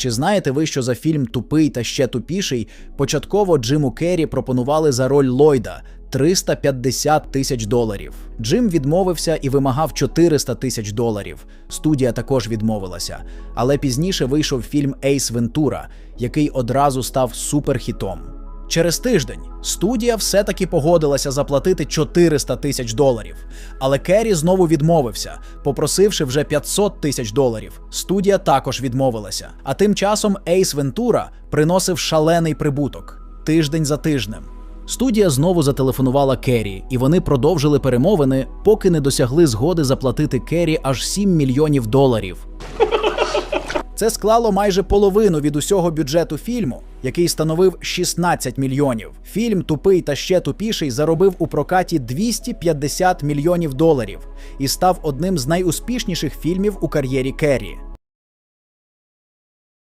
Чи знаєте ви, що за фільм Тупий та ще тупіший початково Джиму Керрі пропонували за роль Ллойда 350 тисяч доларів? Джим відмовився і вимагав 400 тисяч доларів. Студія також відмовилася. Але пізніше вийшов фільм Ейс Вентура, який одразу став суперхітом. Через тиждень студія все-таки погодилася заплатити 400 тисяч доларів. Але Керрі знову відмовився, попросивши вже 500 тисяч доларів. Студія також відмовилася. А тим часом Ейс Вентура приносив шалений прибуток тиждень за тижнем. Студія знову зателефонувала Керрі, і вони продовжили перемовини, поки не досягли згоди заплатити Керрі аж 7 мільйонів доларів. Це склало майже половину від усього бюджету фільму, який становив 16 мільйонів. Фільм Тупий та ще тупіший заробив у прокаті 250 мільйонів доларів і став одним з найуспішніших фільмів у кар'єрі Керрі.